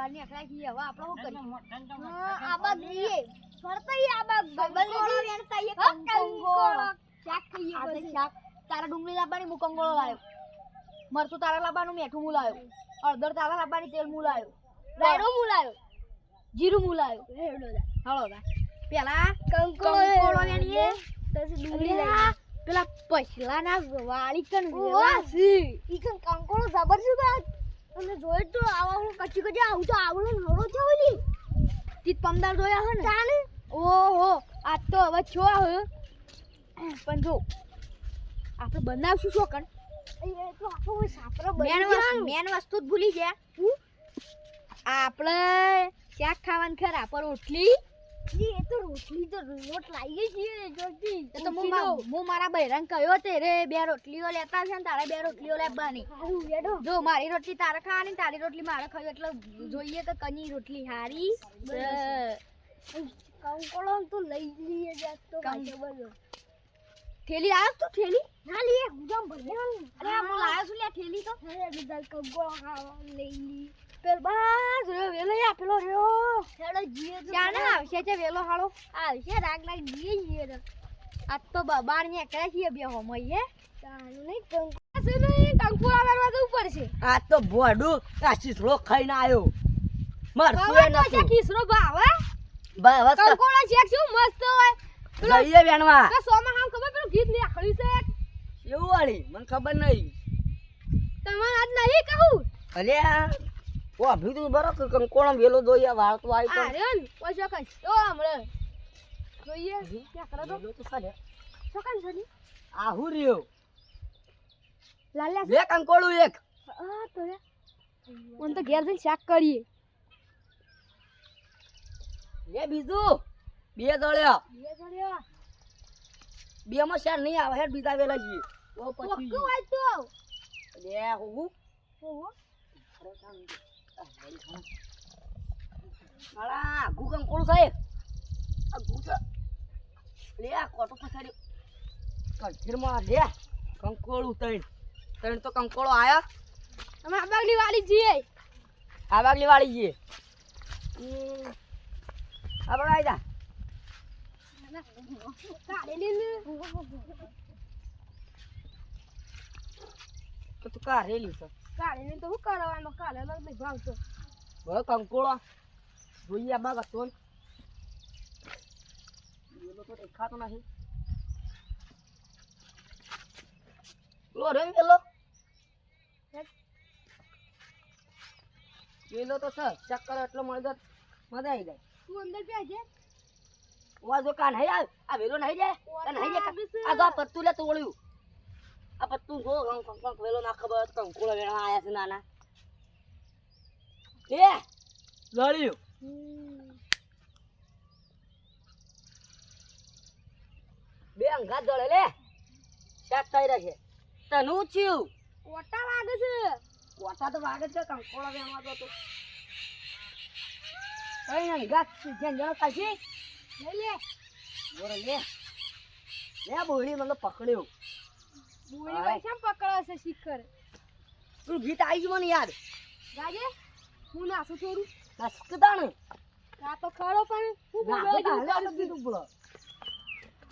બહારની અકળાઈ હવે આપણે શું કરીએ? આ બાગ જઈએ. ફરતાઈ આ બાગ બબલ કંકોળો લીધી? વેણતા ઈએ, હા, કંકોળો. કંકોળો. શાક ખાઈએ આ શાક તારા ડુંગળી લાવવાની હું કંગોળો લાવ્યો મરચું તારા લાવવાનું મેઠું હું લાવ્યો હળદર તારા લાવવાની તેલ હું લાવ્યો રાયડો હું લાવ્યો. જીરું હું લાવ્યો હળો તા પેલા કંકોળો કંકોળો વેણીએ. પછી ડુંગળી લઈએ. પેલા પછલાના વાળી કન. ઈ કણ કંકોળો જબર છે બાદ. જોયું તો આવા હું કચી કચ્ચી આવું તો આવડો ને થયો છે ઓલી. તીત પમદાર જોયા હે ને તાને? ઓહો આ તો હવે છો હે પણ જો આપણે બનાવશું શું કણ એ તો સાપરો બની મેન. વસ્તુ જ ભૂલી ગયા આપણે શાક ખાવાનું ખરા પર રોટલી એ તો રોટલી તો રોટ લાવીએ છીએ જોતી. તો હું પૂછી મા- દઉં. હું મારા બૈરાને કહ્યો તે રે બે રોટલીઓ લેતા છે ને તારે બે રોટલીઓ લેવાની જો મારી રોટલી તારે ખાવાની તારી રોટલી મારે ખાવી એટલે જોઈએ તો કની રોટલી હારી. કંકોળો તો લઈ લઈએ. થેલી આવ્યો તું થેલી ના અરે હું લાવ્યો છું લ્યા થેલી તો અરે બધા કંકોળો ખાવા લઈ લી પેલ બસ રે વેલો યા પેલો રહ્યો હેડો જીએ ક્યાં ના આવશે છે વેલો હાળો આવશે રાગ લાગ જીએ જીએ આજ તો બ- બાર ને એકલા છીએ બે હોમઈએ તાનું નહીં કંકુડા જવું પડશે આ તો ભોડું આ શીસડો ખાઈને આવ્યો મરશું હવે એ તો છે ભાવે. બસ કંકોડા શેક શું મસ્ત હોય. પેલો જઈએ વેણવા. તો સોમાં હામ ખબર પેલું ગીત ને છે એવું વાળી? મને ખબર નહીં. તમારે આજ નહીં કહું? અલ્યા. ઓ અભી તું બરો કે વેલો દોયા વાળ તો આઈ આ પણ રહ્યો ને ઓછો તો હમણે. જોઈએ. ક્યાં કરો તો તો ખરે. છોકન છોડી આ હું રહ્યો? લાલ્યા બે કંકોળું એક. આ તો રે. મને તો ઘેર જઈને શાક કરીએ. લે બીજું? બે દળ્યા. બે જણ્યા બે માં શેર નહીં આવે હેડ બીજા વેલા જઈએ. ઓ પછી. તો. લે હું ઓહો મારા આઘું કંકોળું સાહેબ આઘું છે લે આ કોટો પછાડ્યો. કંઠીરમાં લે કંકોળું તૈણ તૈણ તો કંકોળો આયા? અમે આબાગલી વાળી જઈએ આ બાગલી વાળી જઈએ આ બગા આઈ જા. તો તું કાઢેલી છે. કાઢીને તો શું કરવાનું કાઢે લગ નહીં ભાવતો. હવે કંકોળો. જોઈએ આ બાગ હતો ને એલો તો દેખાતો નથી. લો રે એલો એલો તો સર ચેક કરો એટલો મળી જાય મજા આવી જાય. તું અંદર છે વા જો કા નહીં આવે આ વેલો નહીં જાય? નહીં જાય આ તો આ પત્તું લે તોડ્યું. આ પત્તું જો કંક કંક વેલો ના ખબર કંકોળો વેણવા આયા છે નાના એ લડ્યું બે અંગા દોડે લે શાક થઈ રહ્યા છે તનું થયું ઓટા વાગે છે કોટા તો વાગે છે કંકોળો વેણવા તો કઈ અંગા જેન જણો કાશી લઈ લે બોરે લે લે બોડી મને પકડ્યો બુરી કેમ પકડો છે શિખર? તું ગીત આવી ગયું મને યાદ. ગાજે હું નાસું થોડું. નસકતાણ આ તો ખરો પણ હું જેવું દીધું બોલો.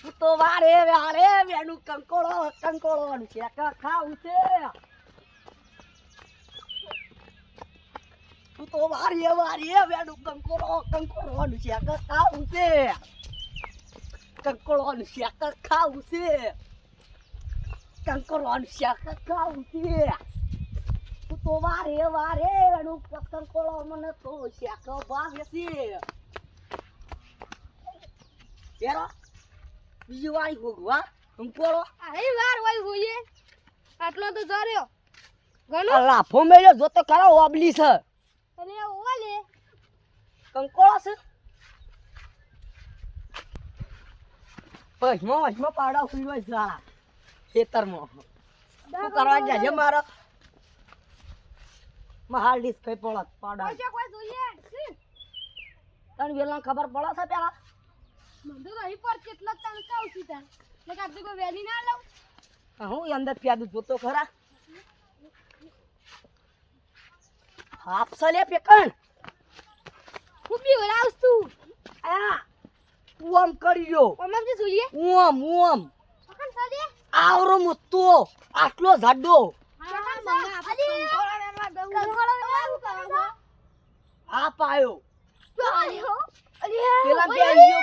તું તો વારે વારે વેણું કંકોળો કંકોળો છે ખાવું છે. તું તો વારે વારે વેણું કંકોળો કંકોળો છે ખાવું છે. કંકોળો છે ખાવું છે. કંકોળો છે ખાવું છે તું તો વારે વારે વેણું કંકોળો મને તો શાક ભાવે છે. પેરો બીજી વાળી ભોગવા કંકોળો અરે વાર હોય હોઈએ આટલો તો જર્યો. આ લાફો મેલ્યો જો તો ખરા ઓબલી છે. અરે ઓલે કંકોળો છે. પછમાં વચમાં પાડા ઉડવા ઝાડા ખેતરમાં. શું કરવા છે મારો? મહાલ ડીશ કઈ પડત પાડા. પૈસા કોઈ જોઈએ? હમ. વેલા ખબર પડે છે પેલા? મને તો પર કેટલા તને કહું છું તાર એટલે આટલી કોઈ વેલી ના લઉં? હું અંદર પ્યાદું જોતો ખરા? હાફ લે પેકણ. હું બી તું. આ ઓમ કરી ગયો ઓમમ જે જોઈએ? ઓમ ઓમ પકડ સાજે આવરો મોટો આટલો જાડો. આ પાયો. પેલા બે આઈયો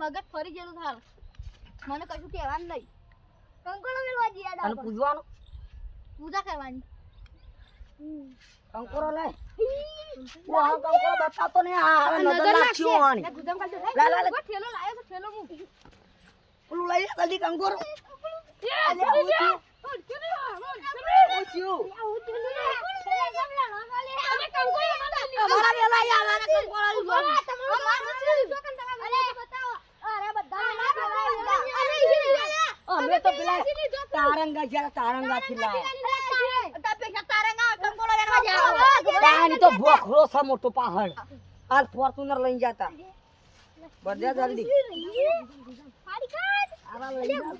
મગજ ફરી ગયેલું થાર મને કશું કહેવાનું નહીં. અને પૂજવાનું? પૂજા કરવાની. કંકોરો લે. ઓ આ કંકોરો બતાતો ને આ નજર નાખ્યો આની? લા, લા, લા. ઠેલો લાયો તો ઠેલો મુ પેલું લઈ લે જલ્દી કંકોરો અલે ઊંચું ઊંચું અમારા વેલા યાર આને કંકોરો લીધો અમે તો પેલા તારંગા જ્યાં તારંગા થી તાની તો બોખરો છે મોટો પહાડ આ ફોર્ચ્યુનર લઈને જતા. બધા જલ્દી. આવા લઈ જા.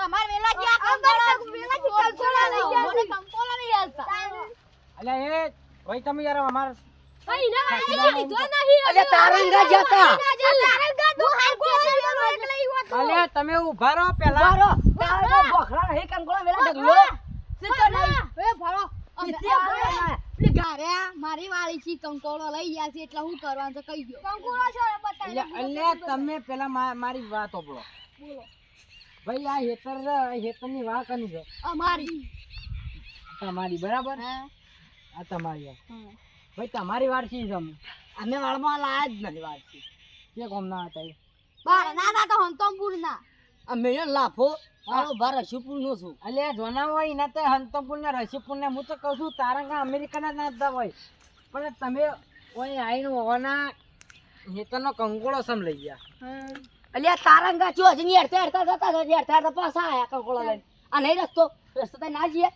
તું અમાર વેલા આ કંકોળા મને કંકોળા નહીં હાલતા અલ્યા એ ભાઈ તમે યાર અમાર અલ્યા તારંગા જતા અલ્યા તમે ઊભા રહો પેલા. મારો તારંગા બોખરા વેલા ઢગલો. નહીં એ ભરો. વાળી છે કંકોળો લઈ ગયા છે એટલે હું કરવાનું છે કહી ગયો બતાવી અલ્યા તમે પેલા મા- મારી વાત ઓપડો ભાઈ આ હેતર હેતરની વાત કની છે? અમારી તમારી બરાબર? હા. આ તમારી ભાઈ તમારી વારસી છે અમે અમે વાળમાં લાયા જ નથી વારસી કે કોમ ના હતા બાર ના ના તો હંતમપુર ના. અમે લાફો મારો બાર રસુપુર નો છું. એટલે જોના હોય ના તો હંતમપુર ને રસીપુર ને હું તો કહું છું તારંગા અમેરિકાના ના હતા હોય. પણ તમે ઓય આઈને ઓવાના હેતરનો કંગોળો સમ લઈ ગયા. અલ્યા તારંગા ચો હજી હેરતા હેરતા જતા હતા હેરતા હેરતા પાછા આયા કંકોળો લઈને. આ નહીં રસ્તો રસ્તો તો ના જઈએ.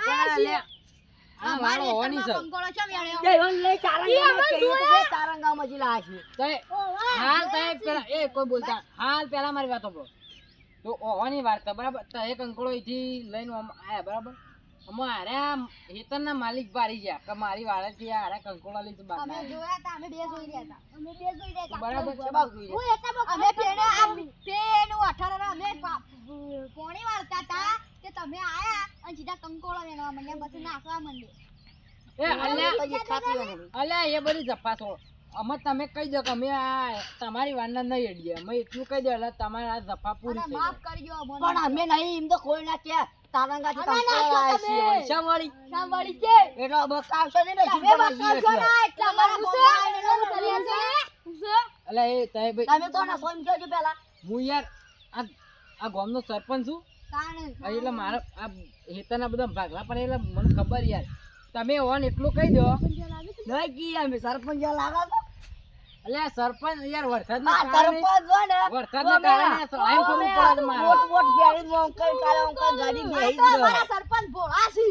આયા છે આ વાળો હોની છે કંકોળો ચો મેળે જય હોન લે તારંગા કહીએ તો કે તારંગામાં જ લાયા છીએ તો હાલ તે પેલા એ કોઈ બોલતા હાલ પેલા મારી વાત સાંભળો તો ઓવાની વાર્તા બરાબર? તે એક અંકળો અહીંથી લઈને આમ આયા બરાબર? અમે હાર્યા હેતરના માલિક બારી ગયા કે મારી વાળાથી આ હારા કંકોળા લઈ તો અમે જોયા તા અમે બે જોઈ રહ્યા તા અમે બે જોઈ રહ્યા તા બરાબર છે બાગ જોઈ લે. અમે પેણે આ પેનું અઠાર અમે પા- વાળતા તા કે તમે આયા અને સીધા કંકોળો વેણવા માંડ્યા પછી નાખવા માંડ્યા. એ અલ્યા અલ્યા એ બધી જફા અમે તમે કહી દો કે અમે આ તમારી વારના નહીં અડીએ. અમે એટલું કહી દો એટલે તમારે આ જફા પૂરી અને માફ કરજો પણ અમે નહીં એમ તો કોઈ ના કે તારંગાથી અમે કંકોળો છે તમે. છીએ પૈસા કે એટલે નહીં ને તમે શું કરવા જઈએ બતાવશો છીએ? ના એટલે એ તય ભાઈ તમે તો ના સોન કહેજો પેલા હું યાર આ આ ગામનો સરપંચ છું. એટલે મારા આ હેતરના બધા ભાગલા પણ એટલે મને ખબર યાર. તમે ઓન એટલું કહી દો. નહીં કી અમે સરપંચ લાગા. એટલે સરપંચ યાર વરસાદ આ ના સરપંચ હોય ને વરસાદના તો કારણે સહાય કરવું પડે તમારે. વોટ વોટ બેરી આમ અંકલ કાલે અંકલ ગાડી બેહી જ આ તો રહ્યો. અમારા સરપંચ ભોળા છે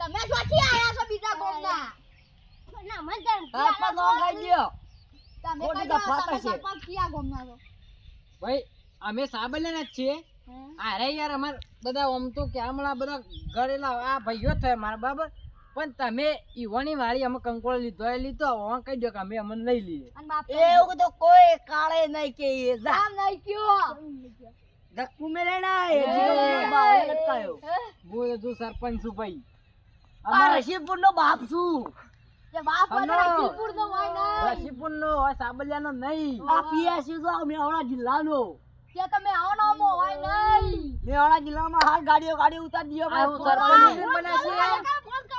તમે ક્યાંથી આયા છો બીજા ગામના સરપંચ આમ કહી દ્યો. તમે ખોટી કઈ તફાત તમે હશે. સરપંચ કયા ગામના છો ભાઈ અમે સાબલેના જ છીએ અરે યાર અમાર બધા આમ તો કેમળા બધા ગળેલા આ ભાઈઓ થાય મારા બરાબર પણ તમે ઈવાની વાળી અમે કંકોળ લીધો એ લીધો હવે કહી દો કે અમે અમને લઈ લઈએ. એવું તો કોઈ કાળે નહીં કે એ જા. નહીં કયો. ધક્કુ મેલે ના, એ લટકાયો. હું? તો સરપંચ છું ભાઈ બાપ છું. જે બાપ હલો. બધા નો હોય ને. રસીપુર નો સાબલિયા નો નહીં. આ પીએસયુ તો મેવાડા જિલ્લાનો. કે તમે આવો ને આવો હોય નહીં. મેવાડા જિલ્લામાં હાલ ગાડીઓ ગાડી ઉતાર દ્યો સરપંચ છીએ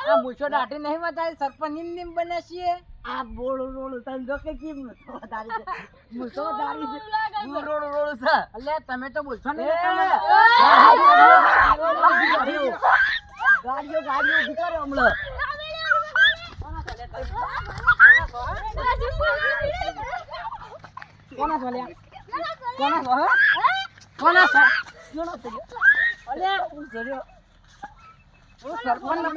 આ મૂછો દાઢી નહીં બતાવી સરપંચ નિમ નિમ બને છીએ. આ બોલો રોડ તને જો કે કેમ નતો મૂછો તારી છે. રોડ રોડ છે? અલ્યા તમે તો બોલશો એ, ને ગાડીઓ ગાડીઓ ગાડીઓ કરો. હમણાં. કોના છો લ્યા કોના છો હા? કોના છો? કોના છો અલ્યા હું જર્યો હું સરપંચને આપણે ફોન કર્યો. શરમ નહીં આવતી સરપંચ?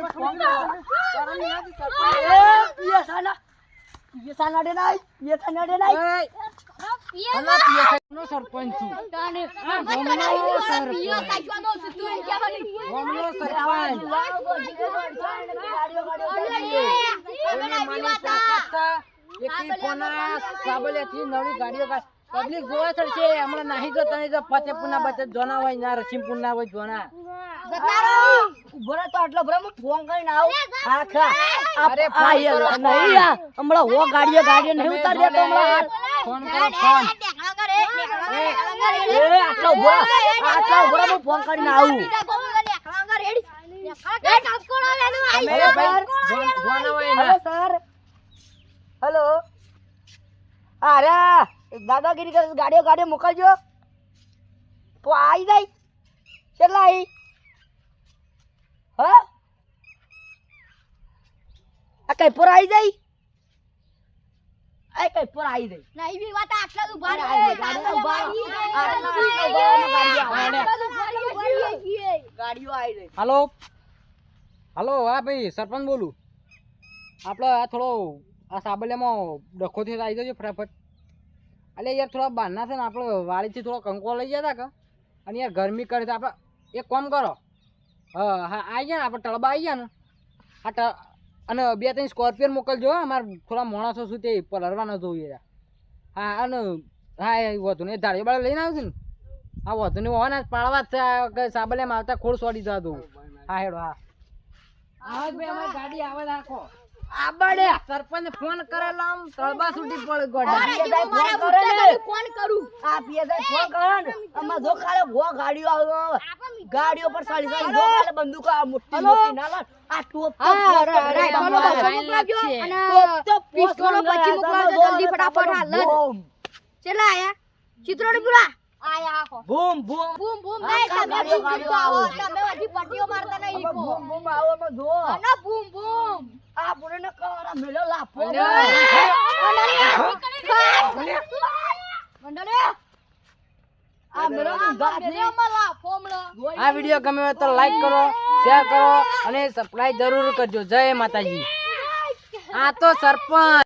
નો છું છે? પબ્લિક જોવા ચડશે હમણાં નાહી જો તને જો ફતેપુરના બચે જોના હોય ના રસીમપુરના હોય જોના ઊભો તો આટલો ભરે હું ફોન કરીને આવું. હા અરે આ ફોન યાર, કરો, નહીં યાર હમણાં હો ગાડીઓ ગાડીઓ નહીં ઉતાર દેતો જોને, ફોન કરો ફોન. એ આટલો ઊભો આટલો ઊભો હું ફોન કરીને આવું. અરે ભાઈ જોન- જોના હોય હેલો અરે દાદાગીરી કરે ગાડીઓ ગાડીઓ મોકલજો. તો આવી જાય. કેટલા આવી હા? આ કઈ પર આવી જાય? આ કઈ પર આવી જાય? આટલા ઊભા રહો, આટલા ઊભા રહો, ગાડીઓ આવી જાય. હાલો. હાલો હા ભાઈ સરપંચ બોલું. આપણે આ થોડો આ સાબલિયામાં ડખોથી આવી જજો ફટાફટ. અલે યાર થોડા બહારના છે ને આપણે વાડીથી થોડો કંકો લઈ જતા કે? અને યાર ગરમી કરે તો આપણે એક કામ કરો. હા હા આવી ગયા ને આપણે તળબા આવી ગયા ને. આ અને બે ત્રણ સ્કોર્પિયન મોકલજો અમારે થોડા માણસો શું તે પલરવાના જોઈએ. હા અને હા એ વધુ ને ધાડી બાળ લઈને આવશે ને. હા વધુ ને હોય ને પાળવા જ સાબલે મારતા ખોડ સોડી જવા દઉં. હા હેડો હા. આવાજ ભાઈ અમારી ગાડી આવે રાખો. આબડે. સરપંચ ફોન કરેલો આમ તળબા સુધી પડે ગોડા. ફોન કરે આ પીએસઆઈ ફોન કરે ને. આમાં જો ખાલે ભો ગાડીઓ આવે ગાડીઓ પર સાલી સાલી જો ખાલે બંદૂકો આ મોટી મોટી ના લે આ ટોપ તો હા, બોલો બસો મોકલાવજો અને ટોપ તો પિસ્તોલો પછી મોકલાવજો, જલ્દી ફટાફટ હાલ ચલા આયા ચિત્રોડી પૂરા બૂમ બૂમ બૂમ બૂમ નહીં તમે બૂમ ગાડીઓ બૂમ તમે હજી પટ્ટીઓ મારતા નહીં ઈકો. બૂમ બૂમ આવો એમાં જો અને બૂમ બૂમ આ બુરેને કવરા મેલો લાફો મંડળે આ વીડિયો ગમે હોય તો લાઈક કરો શેર કરો અને સબસ્ક્રાઈબ જરૂર કરજો. જય માતાજી. આ તો સરપંચ.